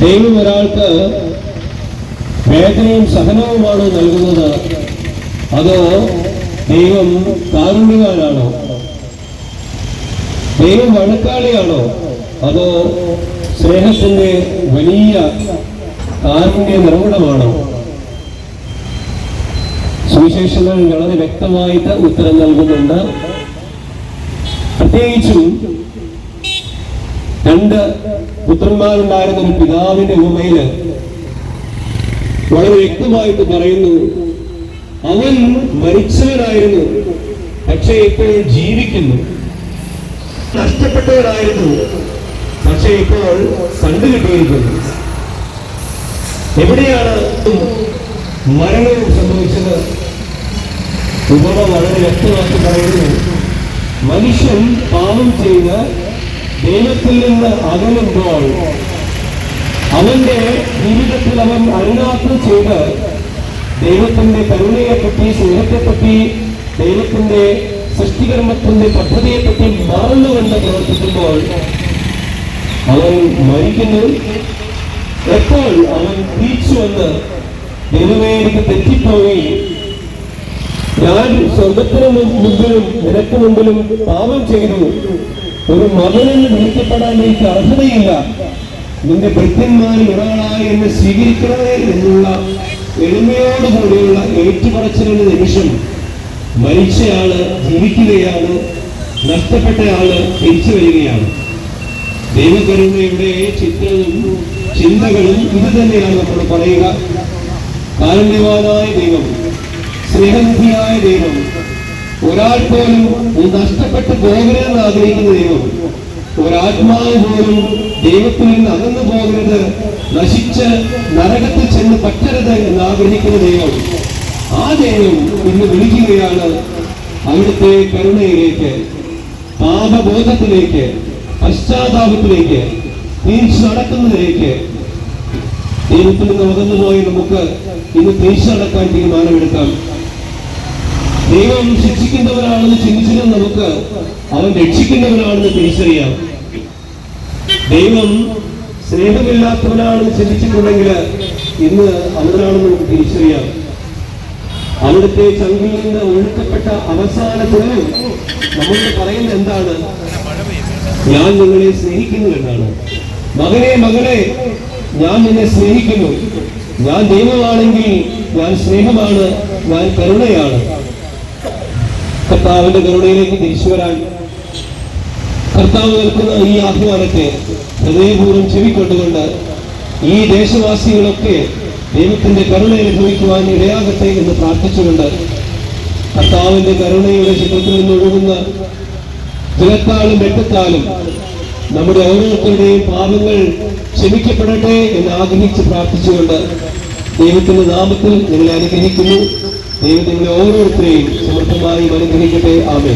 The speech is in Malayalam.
ദൈവം ഒരാൾക്ക് വേദനയും സഹനവുമാണോ നൽകുന്നത്? അതോ ദൈവം കാരുണ്യവാനാണോ ദൈവം വഴക്കാളിയാണോ? അതോ സ്നേഹത്തിന്റെ വലിയ കാരുണ്യ നിർമ്മിടമാണോ സുവിശേഷങ്ങൾ വളരെ വ്യക്തമായിട്ട് ഉത്തരം നൽകുന്നുണ്ട്. പ്രത്യേകിച്ചും രണ്ട് പുത്രന്മാരുണ്ടായിരുന്ന ഒരു പിതാവിന്റെ ഉപമയിൽ വളരെ വ്യക്തമായിട്ട് പറയുന്നു അവൻ മരിച്ചവനായിരുന്നു പക്ഷേ ഇപ്പോൾ ജീവിക്കുന്നു. നഷ്ടപ്പെട്ടവനായിരുന്നു പക്ഷേ ഇപ്പോൾ കണ്ടുകിട്ടിയിരിക്കുന്നു എവിടെയാണ് മരണവും സംഭവിച്ചത്? ഉപമ വളരെ വ്യക്തമാക്കി പറയുന്നു മനുഷ്യൻ പാപം ചെയ്ത് ദൈവത്തിൽ നിന്ന് അകലുമ്പോൾ അവന്റെ ജീവിതത്തിൽ അവൻ അരുണാത്രം ചെയ്ത് ദൈവത്തിന്റെ കരുണയെപ്പറ്റി സ്നേഹത്തെപ്പറ്റി ദൈവത്തിന്റെ സൃഷ്ടികർമ്മത്തിന്റെ പദ്ധതിയെപ്പറ്റി മറന്നുകൊണ്ട് പ്രവർത്തിക്കുമ്പോൾ അവൻ മരിക്കുന്നു. എപ്പോൾ അവൻ തിരിച്ചു വന്ന് ദൈവമേ എനിക്ക് തെറ്റിപ്പോയി? ഞാൻ സ്വർഗത്തിന് മുമ്പിലും നിനക്ക് മുമ്പിലും പാപം ചെയ്തു. ഒരു മകനിൽ വിളിക്കപ്പെടാൻ എനിക്ക് അർഹതയില്ല. നിന്റെ ഭൃത്യന്മാരിൽ ഒരാളായി എന്നെ സ്വീകരിക്കണമേ എന്നുള്ള എളിമയോടുകൂടിയുള്ള ഏറ്റുപറച്ചിലിന്റെ നിമിഷം മരിച്ചയാൾ ജീവിക്കുകയാണ് നഷ്ടപ്പെട്ടയാൾ തിരിച്ചു വരികയാണ്. ദൈവകരുണയുടെ ചിത്രവും ചിന്തകളും ഇത് തന്നെയാണ് നമ്മൾ പറയുക. കാരുണ്യവാനായ ദൈവം സ്നേഹനിധിയായ ദൈവം ഒരാൾ പോലും ഈ നഷ്ടപ്പെട്ട് പോകരുതെന്ന് ആഗ്രഹിക്കുന്ന ദൈവം. ഒരാത്മാവ് പോലും ദൈവത്തിൽ നിന്ന് അകന്നു പോകരുത് നശിച്ച് നരകത്തിൽ ചെന്ന് പറ്റരുത് എന്ന് ആഗ്രഹിക്കുന്ന ദൈവം. ആ ദൈവം ഇന്ന് വിളിക്കുകയാണ് അവിടുത്തെ കരുണയിലേക്ക് പാപബോധത്തിലേക്ക് പശ്ചാത്താപത്തിലേക്ക് തിരിച്ചു നടക്കുന്നതിലേക്ക്. ദൈവത്തിൽ നിന്ന് അകന്നുപോയി നമുക്ക് ഇന്ന് തിരിച്ചു നടക്കാൻ തീരുമാനമെടുക്കാം. ദൈവം ശിക്ഷിക്കുന്നവനാണെന്ന് ചിന്തിച്ചിരുന്ന നമുക്ക് അവൻ രക്ഷിക്കുന്നവരാണെന്ന് തിരിച്ചറിയാം. ദൈവം സ്നേഹമില്ലാത്തവനാണെന്ന് ചിന്തിച്ചിട്ടുണ്ടെങ്കിൽ ഇന്ന് അവനാണെന്ന് നമുക്ക് തിരിച്ചറിയാം. അവിടുത്തെ ചങ്കിൽ നിന്ന് ഒഴുക്കപ്പെട്ട അവസാനത്തിന് നമ്മളോട് പറയുന്നത് എന്താണ്? ഞാൻ നിങ്ങളെ സ്നേഹിക്കുന്നു എന്നാണ്. മകനെ മകളെ ഞാൻ നിന്നെ സ്നേഹിക്കുന്നു. ഞാൻ ദൈവമാണെങ്കിൽ ഞാൻ സ്നേഹമാണ് ഞാൻ കരുണയാണ്. കർത്താവിന്റെ കരുണയിലേക്ക് തിരിച്ചു വരാൻ കർത്താവ് നിൽക്കുന്ന ഈ ആഹ്വാനത്തെ ഹൃദയപൂർവം ചെവിക്കൊണ്ടുകൊണ്ട് ഈ ദേശവാസികളൊക്കെ ദൈവത്തിന്റെ കരുണ അനുഭവിക്കുവാൻ ഇടയാകട്ടെ എന്ന് പ്രാർത്ഥിച്ചുകൊണ്ട് കർത്താവിന്റെ കരുണയുടെ ചിത്രത്തിൽ നിന്ന് ഒഴുകുന്ന ജലത്താലും വെട്ടത്താലും നമ്മുടെ ഓരോരുത്തരുടെയും പാപങ്ങൾ ക്ഷമിക്കപ്പെടട്ടെ എന്ന് ആഗ്രഹിച്ച് പ്രാർത്ഥിച്ചുകൊണ്ട് ദൈവത്തിന്റെ നാമത്തിൽ നിങ്ങളെ അനുഗ്രഹിക്കുന്നു. ദൈവം നിങ്ങളെ ഓരോരുത്തരെയും സമർത്ഥമായി അനുഗ്രഹിക്കട്ടെ ആമേ